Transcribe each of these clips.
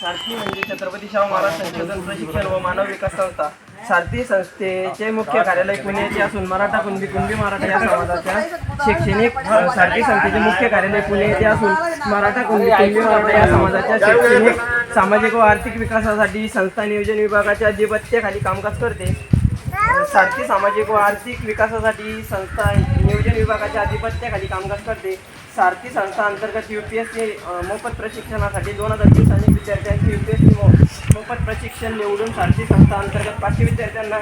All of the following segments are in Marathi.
सारथी म्हणजे छत्रपती शाहू महाराज संशोधन प्रशिक्षण व मानव विकास संस्था. सारथी संस्थेचे मुख्य कार्यालय पुणे येथे असून मराठा कुणबी कुणबी मराठा या समाजाच्या शैक्षणिक सारथी संस्थेचे मुख्य कार्यालय पुणे येथे असून मराठा कुणबी कुणबी मराठा या समाजाच्या शैक्षणिक सामाजिक व आर्थिक विकासासाठी संस्था नियोजन विभागाच्या अधिपत्याखाली कामकाज करते. सारथी सामाजिक व आर्थिक विकासासाठी संस्था नियोजन विभागाच्या अधिपत्याखाली कामकाज करते. सारथी संस्था अंतर्गत यू पी एस सी मोफत प्रशिक्षणासाठी दोन हजार वीस अनेक विद्यार्थ्यांची यू पी एस सी मोफत प्रशिक्षण निवडून सारथी संस्था अंतर्गत पाचशे विद्यार्थ्यांना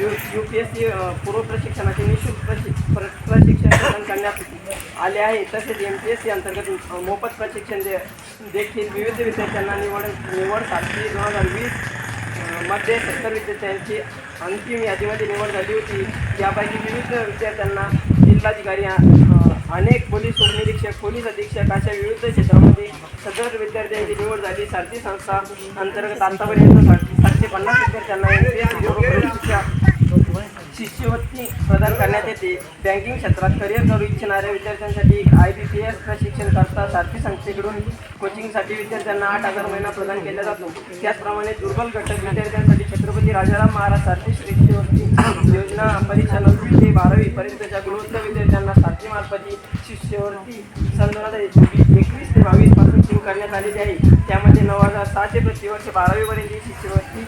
U U P S C पूर्व प्रशिक्षणाचे निशुल्क प्रशि प्र प्रशिक्षण प्रदान करण्यात आले आहे. तसेच एम पी एस सी अंतर्गत मोफत प्रशिक्षण दे देखील विविध विद्यार्थ्यांना निवड निवड सारथी दोन हजार वीसमध्ये सत्तर विद्यार्थ्यांची अंतिम यादीमध्ये निवड झाली होती. यापैकी विविध विद्यार्थ्यांना जिल्हाधिकारी अनेक पोलीस उपनिरीक्षक पोलीस अधीक्षक अशा विविध क्षेत्रामध्ये सदर विद्यार्थ्यांची निवड झाली. सारथी संस्था अंतर्गत आतापर्यंत सातशे पन्नास विद्यार्थ्यांना एम पी एस शिष्यवृत्ती प्रदान करण्यात येते. बँकिंग क्षेत्रात करिअर करू इच्छिणाऱ्या विद्यार्थ्यांसाठी आय बी पी एस प्रशिक्षण करता सारथी संस्थेकडून कोचिंगसाठी विद्यार्थ्यांना आठ हजार महिना प्रदान केला जातो. त्याचप्रमाणे दुर्बल घटक विद्यार्थ्यांसाठी छत्रपती राजाराम महाराज सारथी शिष्यवृत्ती योजना परीक्षा नववी ते बारावी पर्यंतच्या गुणवत्ता विद्यार्थ्यांना सारथी मार्फत शिष्यवृत्ती सन दोन हजार एकवीस ते बावीसपासून सुरू करण्यात आलेली आहे. त्यामध्ये नऊ हजार सहाशे प्रतिवर्ष बारावीपर्यंत ही शिष्यवृत्ती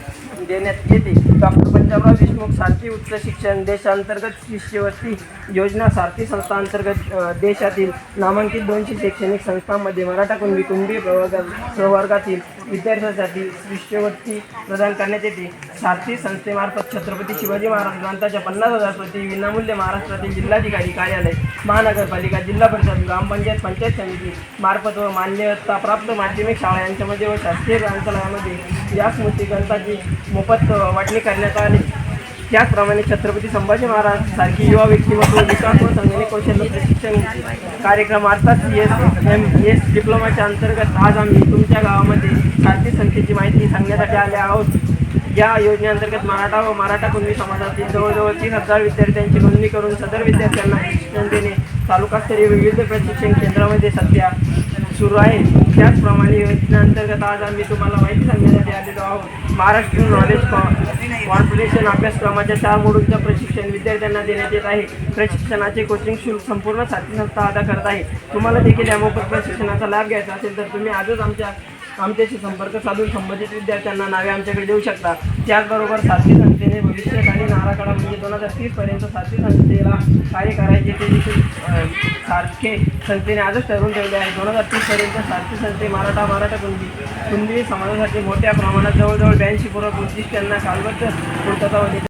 देण्यात येते. डॉक्टर पंजाबराव देशमुख सारखी उच्च शिक्षण देशांतर्गत शिष्यवृत्ती योजना सारथी संस्थांतर्गत देशातील नामांकित दोनशे शैक्षणिक संस्थांमध्ये मराठा कुणबी कुणबी प्रवर्ग प्रवर्गातील विद्यार्थ्यांसाठी शिष्यवृत्ती प्रदान करण्यात येते. सारथी संस्थेमार्फत छत्रपती शिवाजी महाराज ग्रंथाच्या पन्नास हजार प्रती विनामूल्य महाराष्ट्रातील जिल्हाधिकारी कार्यालय महानगरपालिका जिल्हा परिषद ग्रामपंचायत पंचायत समिती मार्फत व मान्यता प्राप्त माध्यमिक शाळा यांच्यामध्ये व शासकीय ग्रंथालयामध्ये या स्मृती ग्रंथाची मोफत वाटणी करण्यात आली. त्याचप्रमाणे छत्रपती संभाजी महाराज सारखी युवा व्यक्तिमत्व विकास व संगणक कौशल्य प्रशिक्षण कार्यक्रम अर्थात सी एस एम एस डिप्लोमाच्या अंतर्गत आज आम्ही तुमच्या गावामध्ये सारथी संख्येची माहिती सांगण्यासाठी आले आहोत. या योजनेअंतर्गत मराठा व मराठा कुणबी समाजातील जवळजवळ तीन हजार विद्यार्थ्यांची नोंदणी करून सदर विद्यार्थ्यांना जनतेने देणे तालुकास्तरीय विविध प्रशिक्षण केंद्रामध्ये सध्या सुरू आहे. त्याचप्रमाणे योजनेअंतर्गत आज आम्ही तुम्हाला माहिती सांगण्यासाठी आलेलो आहोत. महाराष्ट्र नॉलेज कॉर्पोरेशन अभ्यासक्रमाच्या चार मोडूलचं प्रशिक्षण विद्यार्थ्यांना देण्यात येत आहे. प्रशिक्षणाचे कोचिंग शुल्क संपूर्ण साथी संस्था अदा करत आहे. तुम्हाला देखील या मोफत प्रशिक्षणाचा लाभ घ्यायचा असेल तर तुम्ही आजच आमच्या आमच्याशी संपर्क साधून संबंधित विद्यार्थ्यांना नावे आमच्याकडे देऊ शकता. त्याचबरोबर सातवी संस्थेने भविष्यकाली नाराखडा म्हणजे दोन हजार तीसपर्यंत सातवी संस्थेला कार्य करायचे ते देखील सारखे संस्थेने आजच ठरवून ठेवले आहे. दोन हजार तीसपर्यंत सातवी संस्थे मराठा मराठा कुणबी कुणबी समाजासाठी मोठ्या प्रमाणात जवळजवळ ब्याऐंशी पूर्वक उद्दिष्टांना कालबद्ध पूर्तता होते.